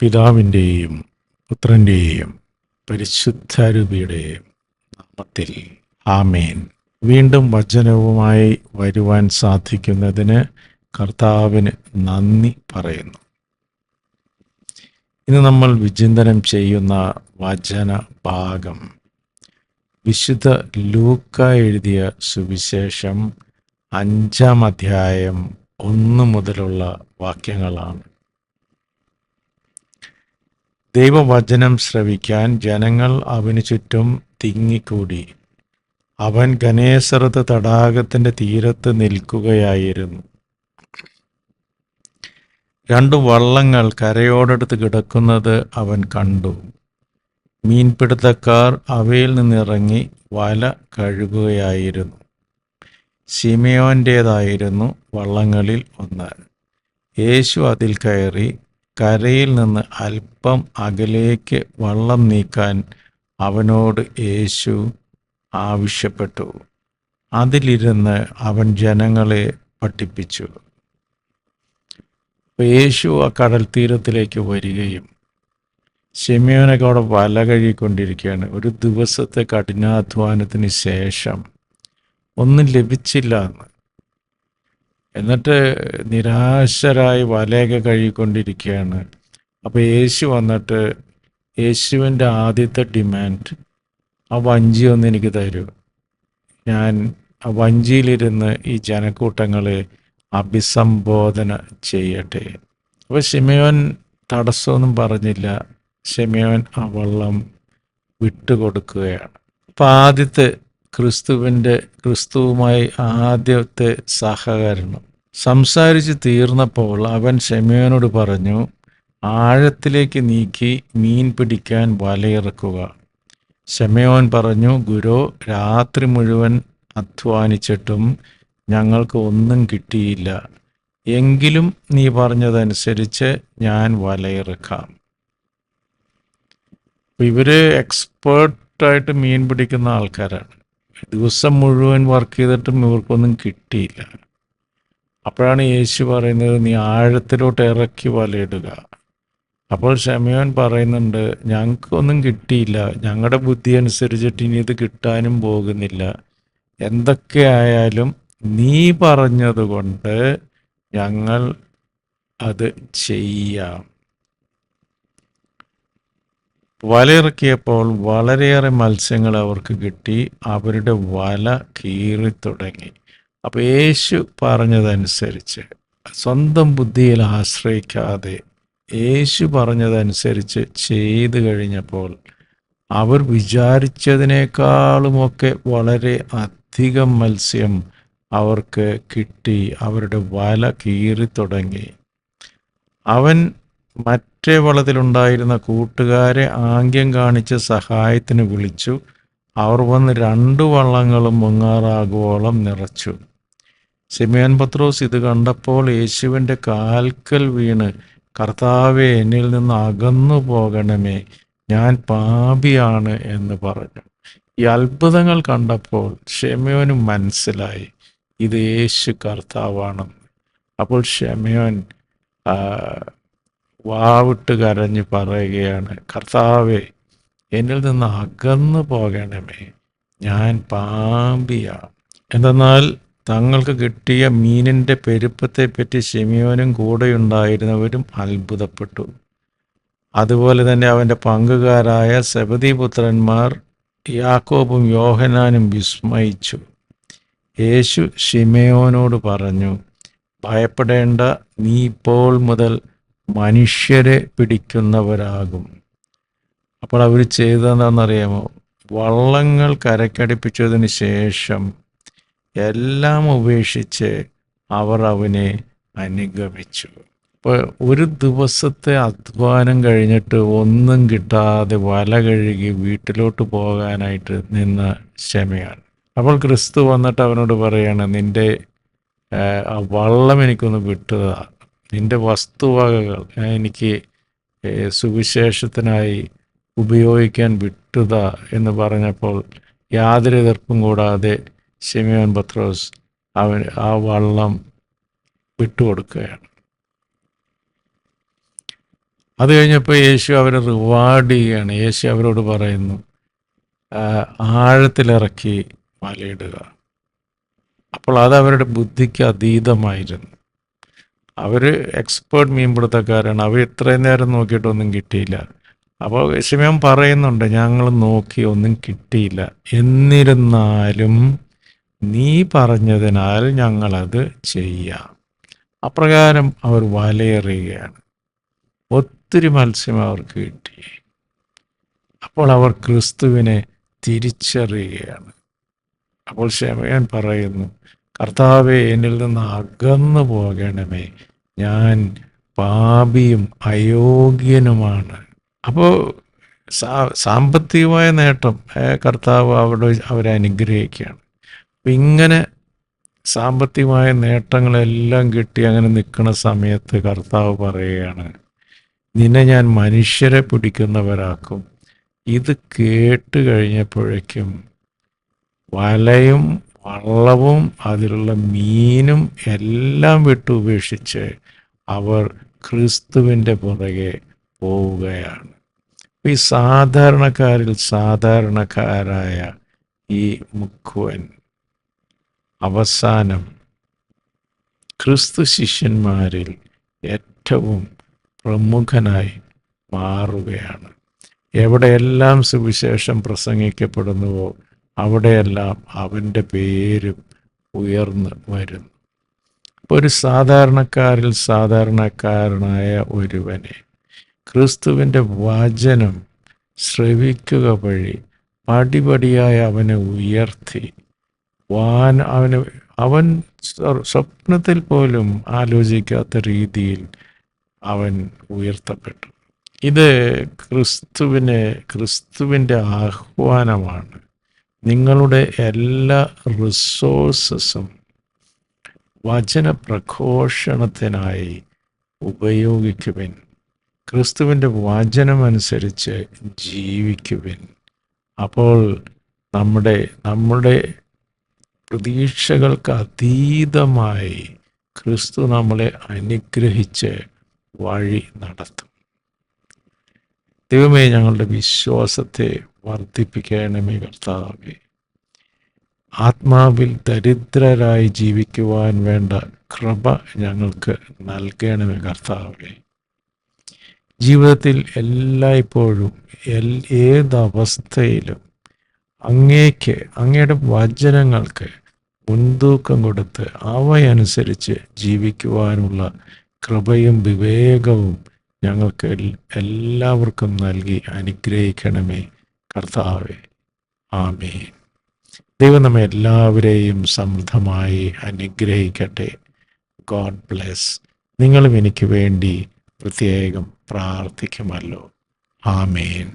പിതാവിന്റെയും പുത്രന്റെയും പരിശുദ്ധരൂപിയുടെയും നാമത്തിൽ. ആമേൻ. വീണ്ടും വചനവുമായി വരുവാൻ സാധിക്കുന്നതിന് കർത്താവിന് നന്ദി പറയുന്നു. ഇന്ന് നമ്മൾ വിചിന്തനം ചെയ്യുന്ന വചന ഭാഗം വിശുദ്ധ ലൂക്ക എഴുതിയ സുവിശേഷം അഞ്ചാം അധ്യായം ഒന്ന് മുതലുള്ള വാക്യങ്ങളാണ്. ദൈവവചനം ശ്രവിക്കാൻ ജനങ്ങൾ അവന് ചുറ്റും തിങ്ങിക്കൂടി. അവൻ ഗണേശ്വരത്ത് തടാകത്തിന്റെ തീരത്ത് നിൽക്കുകയായിരുന്നു. രണ്ടു വള്ളങ്ങൾ കരയോടടുത്ത് കിടക്കുന്നത് അവൻ കണ്ടു. മീൻപിടുത്തക്കാർ അവയിൽ നിന്നിറങ്ങി വല കഴുകുകയായിരുന്നു. ശിമയോന്റേതായിരുന്നു വള്ളങ്ങളിൽ ഒന്ന്. യേശു അതിൽ കയറി കരയിൽ നിന്ന് അല്പം അകലേക്ക് വള്ളം നീക്കാൻ അവനോട് യേശു ആവശ്യപ്പെട്ടു. അതിലിരുന്ന് അവൻ ജനങ്ങളെ പഠിപ്പിച്ചു. യേശു ആ കടൽ തീരത്തിലേക്ക് വരികയും ഷെമിയോനൊക്കെ അവിടെ വല കഴുകിക്കൊണ്ടിരിക്കുകയാണ്. ഒരു ദിവസത്തെ കഠിനാധ്വാനത്തിന് ശേഷം ഒന്നും ലഭിച്ചില്ല എന്ന്. എന്നിട്ട് നിരാശരായി വലയൊക്കെ കഴുകിക്കൊണ്ടിരിക്കുകയാണ്. അപ്പോൾ യേശു വന്നിട്ട് യേശുവിന്റെ ആദ്യത്തെ ഡിമാൻഡ് ആ വഞ്ചി ഒന്ന് എനിക്ക് തരൂ. ഞാൻ ആ വഞ്ചിയിലിരുന്ന് ഈ ജനക്കൂട്ടങ്ങളെ അഭിസംബോധന ചെയ്യട്ടെ. അപ്പോൾ ഷിമയോൻ തടസ്സമൊന്നും പറഞ്ഞില്ല. ഷിമയോൻ ആ വള്ളം വിട്ടുകൊടുക്കുകയാണ്. അപ്പോൾ ആദ്യത്തെ ക്രിസ്തുവിന്റെ ക്രിസ്തുവുമായി ആദ്യത്തെ സഹകരണം. സംസാരിച്ച് തീർന്നപ്പോൾ അവൻ ഷെമിയോനോട് പറഞ്ഞു ആഴത്തിലേക്ക് നീക്കി മീൻ പിടിക്കാൻ വലയിറക്കുക. ഷെമയോൻ പറഞ്ഞു ഗുരു രാത്രി മുഴുവൻ അധ്വാനിച്ചിട്ടും ഞങ്ങൾക്ക് ഒന്നും കിട്ടിയില്ല. എങ്കിലും നീ പറഞ്ഞതനുസരിച്ച് ഞാൻ വലയിറക്കാം. ഇവർ എക്സ്പേർട്ടായിട്ട് മീൻ പിടിക്കുന്ന ആൾക്കാരാണ്. ദിവസം മുഴുവൻ വർക്ക് ചെയ്തിട്ടും ഇവർക്കൊന്നും കിട്ടിയില്ല. അപ്പോഴാണ് യേശു പറയുന്നത് നീ ആഴത്തിലോട്ട് ഇറക്കി വലയിടുക. അപ്പോൾ ഷമയോൻ പറയുന്നുണ്ട് ഞങ്ങൾക്കൊന്നും കിട്ടിയില്ല. ഞങ്ങളുടെ ബുദ്ധി അനുസരിച്ചിട്ട് ഇനി ഇത് കിട്ടാനും പോകുന്നില്ല. എന്തൊക്കെ ആയാലും നീ പറഞ്ഞതുകൊണ്ട് ഞങ്ങൾ അത് ചെയ്യാം. വലയിറക്കിയപ്പോൾ വളരെയേറെ മത്സ്യങ്ങൾ അവർക്ക് കിട്ടി. അവരുടെ വല കീറി തുടങ്ങി. അപ്പോൾ യേശു പറഞ്ഞതനുസരിച്ച് സ്വന്തം ബുദ്ധിയിൽ ആശ്രയിക്കാതെ യേശു പറഞ്ഞതനുസരിച്ച് ചെയ്തു കഴിഞ്ഞപ്പോൾ അവർ വിചാരിച്ചതിനേക്കാളുമൊക്കെ വളരെ അധികം മത്സ്യം അവർക്ക് കിട്ടി. അവരുടെ വല കീറി തുടങ്ങി. അവൻ മറ്റേ വളത്തിലുണ്ടായിരുന്ന കൂട്ടുകാരെ ആംഗ്യം കാണിച്ച് സഹായത്തിന് വിളിച്ചു. അവർ വന്ന് രണ്ടു വള്ളങ്ങളും മുങ്ങാറാകുവോളം നിറച്ചു. സിമിയൻ പത്രോസ് ഇത് കണ്ടപ്പോൾ യേശുവിന്റെ കാൽക്കൽ വീണ് കർത്താവെ എന്നിൽ നിന്ന് അകന്നു പോകണമേ ഞാൻ പാപിയാണ് എന്ന് പറഞ്ഞു. ഈ അത്ഭുതങ്ങൾ കണ്ടപ്പോൾ ഷെമയോന് മനസ്സിലായി ഇത് യേശു കർത്താവാണെന്ന്. അപ്പോൾ ഷെമയോൻ വാവിട്ട് കരഞ്ഞ് പറയുകയാണ് കർത്താവെ എന്നിൽ നിന്ന് അകന്നു പോകണമേ. ഞാൻ പാമ്പിയാണ് എന്തെന്നാൽ തങ്ങൾക്ക് കിട്ടിയ മീനിന്റെ പെരുപ്പത്തെപ്പറ്റി ഷെമിയോനും കൂടെയുണ്ടായിരുന്നവരും അത്ഭുതപ്പെട്ടു. അതുപോലെ തന്നെ അവന്റെ പങ്കുകാരായ സബദീപുത്രന്മാർ യാക്കോബും യോഹനാനും വിസ്മയിച്ചു. യേശു ഷിമയോനോട് പറഞ്ഞു ഭയപ്പെടേണ്ട നീ ഇപ്പോൾ മുതൽ മനുഷ്യരെ പിടിക്കുന്നവരാകും. അപ്പോൾ അവർ ചെയ്തതെന്താണെന്നറിയാമോ? വള്ളങ്ങൾ കരക്കടിപ്പിച്ചതിന് ശേഷം എല്ലാം ഉപേക്ഷിച്ച് അവർ അവനെ അനുഗമിച്ചു. ഇപ്പോൾ ഒരു ദിവസത്തെ അധ്വാനം കഴിഞ്ഞിട്ട് ഒന്നും കിട്ടാതെ വല കഴുകി വീട്ടിലോട്ട് പോകാനായിട്ട് നിന്ന ക്ഷമയാണ്. അപ്പോൾ ക്രിസ്തു വന്നിട്ട് അവനോട് പറയാണ് നിന്റെ വള്ളം എനിക്കൊന്ന് വിട്ടുക നിന്റെ വസ്തുവകകൾ എനിക്ക് സുവിശേഷത്തിനായി ഉപയോഗിക്കാൻ വിട്ടുക എന്ന് പറഞ്ഞപ്പോൾ യാതൊരു എതിർപ്പും കൂടാതെ ഷെമിയോൻ പത്രോസ് അവൻ ആ വള്ളം വിട്ടുകൊടുക്കുകയാണ്. അത് കഴിഞ്ഞപ്പോൾ യേശു അവരെ റിവാർഡ് ചെയ്യുകയാണ്. യേശു അവരോട് പറയുന്നു "ആ, ആഴത്തിലിറക്കി വലയിടുക അപ്പോൾ അത് അവരുടെ ബുദ്ധിക്ക് അതീതമായിരുന്നു. അവർ എക്സ്പേർട്ട് മീൻപിടുത്തക്കാരാണ്. അവർ ഇത്രയും നേരം നോക്കിയിട്ടൊന്നും കിട്ടിയില്ല. അപ്പോൾ ശിവൻ പറയുന്നുണ്ട് ഞങ്ങൾ നോക്കി ഒന്നും കിട്ടിയില്ല. എന്നിരുന്നാലും നീ പറഞ്ഞതിനാൽ ഞങ്ങളത് ചെയ്യാം. അപ്രകാരം അവർ വലയെറിയുകയാണ്. ഒത്തിരി മത്സ്യം അവർക്ക് കിട്ടി. അപ്പോൾ അവർ ക്രിസ്തുവിനെ തിരിച്ചറിയുകയാണ്. അപ്പോൾ ക്ഷമയൻ പറയുന്നു കർത്താവെ എന്നിൽ നിന്ന് അകന്നു പോകണമേ ഞാൻ പാപിയും അയോഗ്യനുമാണ്. അപ്പോൾ സാമ്പത്തികമായ നേട്ടം കർത്താവ് അവിടെ അവരെ അനുഗ്രഹിക്കുകയാണ്. അപ്പം ഇങ്ങനെ സാമ്പത്തികമായ നേട്ടങ്ങളെല്ലാം കിട്ടി അങ്ങനെ നിൽക്കുന്ന സമയത്ത് കർത്താവ് പറയുകയാണ് നിന്നെ ഞാൻ മനുഷ്യരെ പിടിക്കുന്നവരാക്കും. ഇത് കേട്ട് കഴിഞ്ഞപ്പോഴേക്കും വലയും വള്ളവും അതിലുള്ള മീനും എല്ലാം വിട്ടുപേക്ഷിച്ച് അവർ ക്രിസ്തുവിന്റെ പുറകെ പോവുകയാണ്. ഈ സാധാരണക്കാരിൽ സാധാരണക്കാരായ ഈ മുക്കുവൻ അവസാനം ക്രിസ്തു ശിഷ്യന്മാരിൽ ഏറ്റവും പ്രമുഖനായി മാറുകയാണ്. എവിടെയെല്ലാം സുവിശേഷം പ്രസംഗിക്കപ്പെടുന്നുവോ അവിടെയെല്ലാം അവന്റെ പേരും ഉയർന്ന് വരുന്നു. ഒരു സാധാരണക്കാരിൽ സാധാരണക്കാരനായ ഒരുവനെ ക്രിസ്തുവിന്റെ വചനം ശ്രവിക്കുക വഴി പടിപടിയായി അവനെ ഉയർത്തി. വാൻ അവന് അവൻ സ്വപ്നത്തിൽ പോലും ആലോചിക്കാത്ത രീതിയിൽ അവൻ ഉയർത്തപ്പെട്ടു. ഇത് ക്രിസ്തുവിനെ ക്രിസ്തുവിന്റെ ആഹ്വാനമാണ്. നിങ്ങളുടെ എല്ലാ റിസോഴ്സസും വചന പ്രഘോഷണത്തിനായി ഉപയോഗിക്കുവിൻ. ക്രിസ്തുവിന്റെ വചനമനുസരിച്ച് ജീവിക്കുവിൻ. അപ്പോൾ നമ്മുടെ നമ്മുടെ പ്രതീക്ഷകൾക്ക് അതീതമായി ക്രിസ്തു നമ്മളെ അനുഗ്രഹിച്ച് വഴി നടത്തും. ദൈവമേ ഞങ്ങളുടെ വിശ്വാസത്തെ വർദ്ധിപ്പിക്കണമേ കർത്താവേ. ആത്മാവിൽ ദരിദ്രരായി ജീവിക്കുവാൻ വേണ്ട കൃപ ഞങ്ങൾക്ക് നൽകണമേ കർത്താവേ. ജീവിതത്തിൽ എല്ലായ്പ്പോഴും എൽ ഏതവസ്ഥയിലും അങ്ങേക്ക് അങ്ങയുടെ വചനങ്ങൾക്ക് മുൻതൂക്കം കൊടുത്ത് അവയനുസരിച്ച് ജീവിക്കുവാനുള്ള കൃപയും വിവേകവും ഞങ്ങൾക്ക് എല്ലാവർക്കും നൽകി അനുഗ്രഹിക്കണമേ. കർത്താവെ ആമേ ദൈവം നമ്മെ എല്ലാവരെയും സമൃദ്ധമായി അനുഗ്രഹിക്കട്ടെ. ഗോഡ് ബ്ലെസ് നിങ്ങളും എനിക്ക് വേണ്ടി പ്രത്യേകം പ്രാർത്ഥിക്കുമല്ലോ. ആമേൻ.